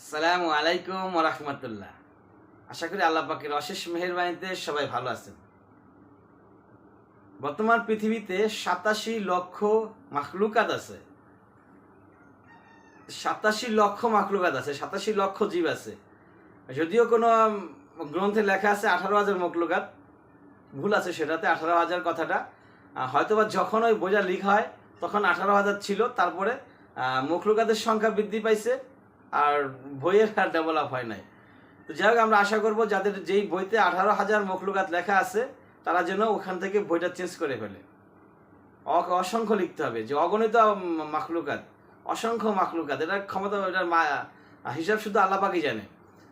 আসসালামু আলাইকুম রহমতুল্লাহ। আশা করি আল্লাহ পাকের অশেষ মেহরবানিতে সবাই ভালো আছেন। বর্তমান পৃথিবীতে সাতাশি লক্ষ মাখলুকাত আছে। সাতাশি লক্ষ মাখলুকাত আছে, সাতাশি লক্ষ জীব আছে। যদিও কোনো গ্রন্থে লেখা আছে আঠারো হাজার মখলুকাত, ভুল আছে সেটাতে আঠারো হাজার কথাটা। হয়তোবা যখন ওই বোঝা লিক হয়, তখন আঠারো হাজার ছিল, তারপরে মখলুকাতের সংখ্যা বৃদ্ধি পাইছে। আর বইয়ের আর ডেভেলপ হয় নাই। তো যাই হোক, আমরা আশা করব যাদের যেই বইতে আঠারো হাজার মখলুকাত লেখা আছে, তারা যেন ওখান থেকে বইটা চেঞ্জ করে ফেলে। অসংখ্য লিখতে হবে যে অগণিত মাখলুকাত, অসংখ্য মাখলুকাত। এটার ক্ষমতা, এটার হিসাব শুধু আল্লাপাকই জানে।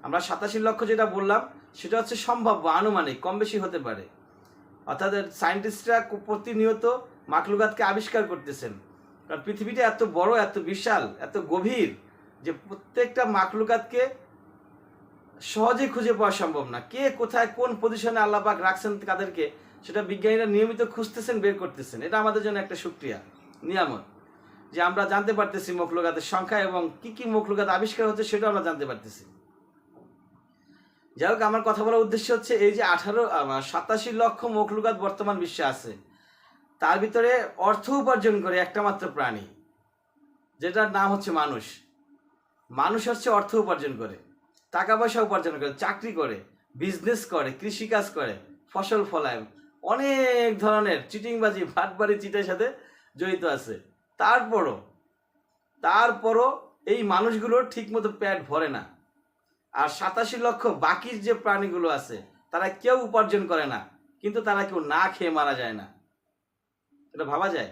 আমরা সাতাশি লক্ষ যেটা বললাম, সেটা হচ্ছে সম্ভাব্য, আনুমানিক, কম বেশি হতে পারে। অর্থাৎ সায়েন্টিস্টরা প্রতিনিয়ত মাখলুকাতকে আবিষ্কার করতেছেন। কারণ পৃথিবীটা এত বড়, এত বিশাল, এত গভীর যে প্রত্যেকটা মাকলুকাতকে সহজে খুঁজে পাওয়া সম্ভব না। কে কোথায় কোন পজিশনে আল্লাপাক রাখছেন তাদেরকে, সেটা বিজ্ঞানীরা নিয়মিত খুঁজতেছেন, বের করতেছেন। এটা আমাদের জন্য একটা সুক্রিয়া, নিয়ামত। যে আমরা জানতে পারতেছি মখলুকাতের সংখ্যা এবং কি কি মখলুকাত আবিষ্কার হচ্ছে সেটা আমরা জানতে পারতেছি। যাই হোক, আমার কথা বলার উদ্দেশ্য হচ্ছে এই যে আঠারো সাতাশি লক্ষ মখলুকাত বর্তমান বিশ্বে আছে, তার ভিতরে অর্থ উপার্জন করে একটা মাত্র প্রাণী, যেটার নাম হচ্ছে মানুষ। মানুষ হচ্ছে অর্থ উপার্জন করে, টাকা পয়সা উপার্জন করে, চাকরি করে বিজনেস করে, কৃষিকাজ করে, ফসল ফলায়, অনেক ধরনের চিটিংবাজি ভাটবাড়ি চিটের সাথে জড়িত আছে। তারপরও তারপরও এই মানুষগুলোর ঠিকমতো পেট ভরে না। আর সাতাশি লক্ষ বাকি যে প্রাণীগুলো আছে, তারা কেউ উপার্জন করে না, কিন্তু তারা কেউ না খেয়ে মারা যায় না। এটা ভাবা যায়?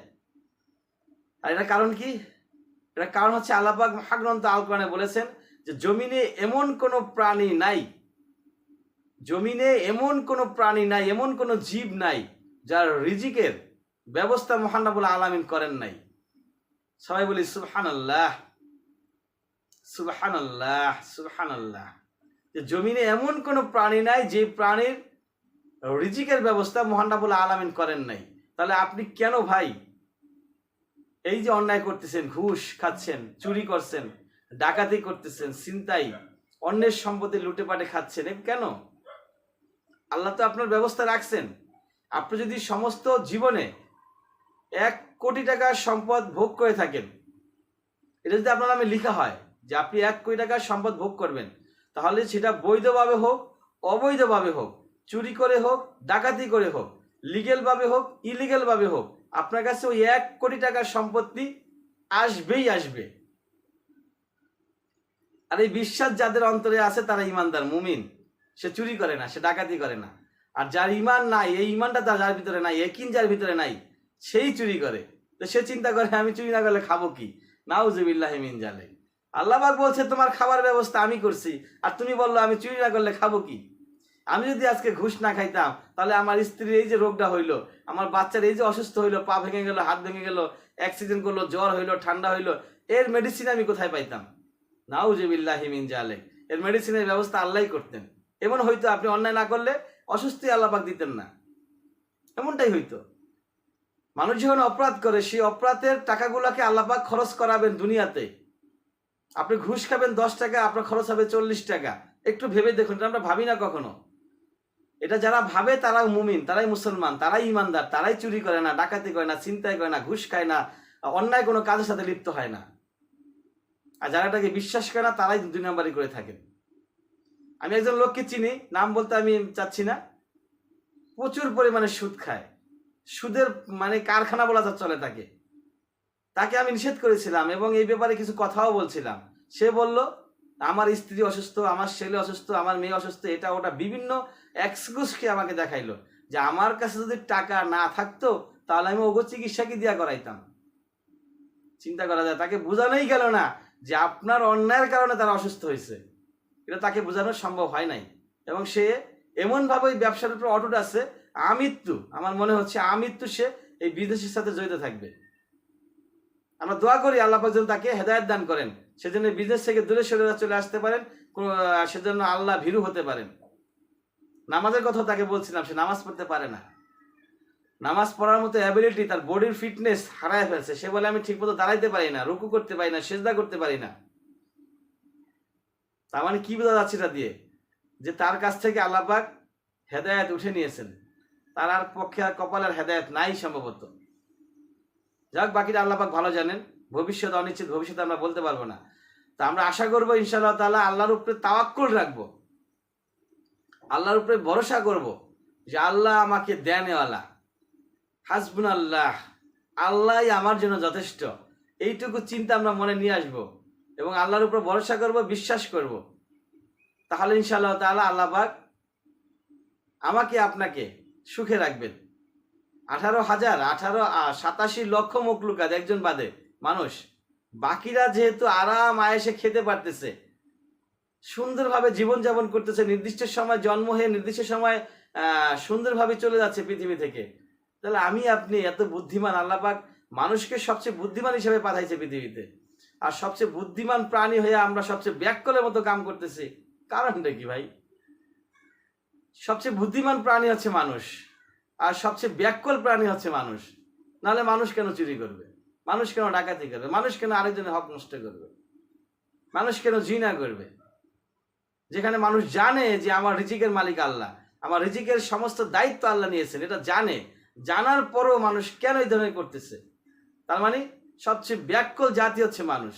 আর এটা কারণ কি? এটা কারণ হচ্ছে আল্লাপাক মহাগ্রন্থ আল কোরআনে বলেছেন যে জমিনে এমন কোনো প্রাণী নাই, জমিনে এমন কোনো প্রাণী নাই, এমন কোনো জীব নাই যার রিজিকের ব্যবস্থা মহানাবুল আলামিন করেন নাই। সবাই বলি সুবহান আল্লাহ সুবহান আল্লাহ আল্লাহ যে জমিনে এমন কোনো প্রাণী নাই যে প্রাণীর রিজিকের ব্যবস্থা মহানাবুল আলামিন করেন নাই। তাহলে আপনি কেন ভাই এই যে অন্যায় করতেছেন, ঘুষ খাচ্ছেন, চুরি করছেন, ডাকাতি করতেছেন চিন্তাই অন্যের সম্পত্তি লুটে পাটে খাচ্ছেন কেন? আল্লাহ তো আপনার ব্যবস্থা রাখছেন। আপনি যদি সমস্ত জীবনে এক কোটি টাকার সম্পদ ভোগ করে থাকেন, এটা যদি আপনার নামে লেখা হয় যে আপনি এক কোটি টাকার সম্পদ ভোগ করবেন, তাহলে সেটা বৈধভাবে হোক, অবৈধভাবে হোক, চুরি করে হোক, ডাকাতি করে হোক লিগেলভাবে হোক ইলিগেলভাবে হোক আপনার কাছে ওই এক কোটি টাকার সম্পত্তি আসবেই আসবে। আর এই বিশ্বাস যাদের অন্তরে আছে তারা ইমানদার, মুমিন। সে চুরি করে না, সে ডাকাতি করে না। আর যার ইমান নাই, এই ইমানটা তার, যার ভিতরে নাই, একিন যার ভিতরে নাই, সেই চুরি করে। তো সে চিন্তা করে, আমি চুরি না করলে খাব কি? নাউজুবিল্লাহ মিন জালে আল্লাহবাক বলছে, তোমার খাবার ব্যবস্থা আমি করছি। আর তুমি বলল, আমি চুরি না করলে খাব কি? আমি যদি আজকে ঘুষ না খাইতাম, তাহলে আমার স্ত্রীর এই যে রোগটা হইল, আমার বাচ্চার এই যে অসুস্থ হইল, পা ভেঙে গেল, হাত ভেঙে গেল অ্যাক্সিডেন্ট করল, জ্বর হইল, ঠান্ডা হইল, এর মেডিসিন আমি কোথায় পাইতাম? নাউজুবিল্লাহ মিন জালে এর মেডিসিনের ব্যবস্থা আল্লাহই করতেন। এমন হয়তো আপনি অন্যায় না করলে অসুস্থ আল্লাপাক দিতেন না। এমনটাই হইতো। মানুষ যখন অপরাধ করে, সেই অপরাধের টাকাগুলোকে আল্লাপাক খরচ করাবেন দুনিয়াতে। আপনি ঘুষ খাবেন দশ টাকা, আপনার খরচ হবে চল্লিশ টাকা। একটু ভেবে দেখুন আমরা ভাবি না কখনো। এটা যারা ভাবে তারা মুমিন, তারাই মুসলমান, তারাই ইমানদার, তারাই চুরি করে না, ডাকাতি করে না চিন্তাই করে না, ঘুষ খায় না, অন্যায় কোনো কাজের সাথে লিপ্ত হয় না। আর যারা এটাকে বিশ্বাস করে না, তারাই দুই নাম্বারই করে থাকেন আমি একজন লোককে চিনি, নাম বলতে আমি চাচ্ছি না। প্রচুর পরিমাণে সুদ খায়। সুদের মানে কারখানা বলা চলে তাকে। তাকে আমি নিষেধ করেছিলাম এবং এই ব্যাপারে কিছু কথাও বলছিলাম। সে বলল আমার স্ত্রী অসুস্থ, আমার ছেলে অসুস্থ, আমার মেয়ে অসুস্থ, এটা ওটা বিভিন্ন এক্সকিউজকে আমাকে দেখাইলো। যে আমার কাছে যদি টাকা না থাকতো, তাহলে আমি ওগো চিকিৎসা কি দিয়া করাইতাম? চিন্তা করা যায়, তাকে বোঝানোই গেল না যে আপনার অন্যায়ের কারণে তারা অসুস্থ হয়েছে। এটা তাকে বোঝানো সম্ভব হয় নাই। এবং সে এমনভাবে ওই ব্যবসার উপর অটুট আছে, আমৃত্যু, আমার মনে হচ্ছে আমৃত্যু সে এই বিদেশের সাথে জড়িত থাকবে। আমরা দোয়া করি আল্লাহ পাক যেন তাকে হেদায়ত দান করেন। সেজন্য বিজনেস থেকে দূরে সরে চলে আসতে পারেন সেজন্য আল্লাহ ভীরু হতে পারেন। নামাজের কথা তাকে বলছিলাম, সে নামাজ পড়তে পারে না। নামাজ পড়ার মতো অ্যাবিলিটি তার বডির ফিটনেস হারায় ফেলছে। সে বলে, আমি ঠিকমতো দাঁড়াইতে পারি না, রুকু করতে পারি না, সেজদা করতে পারি না। তার মানে কি বোঝা যাচ্ছে এটা দিয়ে? যে তার কাছ থেকে আল্লাপাক হেদায়ত উঠে নিয়েছেন। তার আর পক্ষে আর কপালের হেদায়ত নাই সম্ভবত। যাক, বাকিটা আল্লাপাক ভালো জানেন। ভবিষ্যৎ অনিশ্চিত, ভবিষ্যতে আমরা বলতে পারব না। তা আমরা আশা করব ইনশাআল্লাহ তাআলা আল্লাহর উপরে তাওয়াক্কুল রাখব। আল্লাহর উপরে ভরসা করব যে আল্লাহ আমাকে দেনেওয়ালা। হাসবুন আল্লাহ আল্লাহ আমার জন্য যথেষ্ট। এইটুকু চিন্তা আমরা মনে নিয়ে আসব এবং আল্লাহর উপর ভরসা করব, বিশ্বাস করব। তাহলে ইনশাআল্লাহ তাআলা আল্লাহ পাক আমাকে আপনাকে সুখে রাখবেন। আঠারো হাজার, আঠারো সাতাশি লক্ষ মকলুকাত একজন বাদে, মানুষ। বাকিরা যেহেতু আরাম আয়েসে খেতে পারতেছে, সুন্দরভাবে জীবনযাপন করতেছে, নির্দিষ্ট সময় জন্ম হয়ে নির্দিষ্ট সময় সুন্দরভাবে চলে যাচ্ছে পৃথিবী থেকে, তাহলে আমি, আপনি এত বুদ্ধিমান আল্লাপাক মানুষকে সবচেয়ে বুদ্ধিমান হিসেবে পাঠাইছে পৃথিবীতে। আর সবচেয়ে বুদ্ধিমান প্রাণী হয়ে আমরা সবচেয়ে ব্যাককলের মতো কাম করতেছি, কারণটা কি ভাই? সবচেয়ে বুদ্ধিমান প্রাণী হচ্ছে মানুষ, আর সবচেয়ে ব্যাককল প্রাণী হচ্ছে মানুষ, নাহলে মানুষ কেন চুরি করবে? মানুষ কেন ডাকাতি করবে? মানুষ কেন আরেকজনের হক নষ্ট করবে? মানুষ কেন জিনা করবে? যেখানে মানুষ জানে যে আমার রিজিকের মালিক আল্লাহ, আমার রিজিকের সমস্ত দায়িত্ব আল্লাহ নিয়েছেন, এটা জানে। জানার পরও মানুষ কেন এই ধরনের করতেছে? তার মানে সবচেয়ে ব্যাককল জাতি হচ্ছে মানুষ।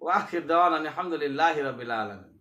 ওয়াহির দেওয়ান আলহামদুলিল্লাহ রবিল আলম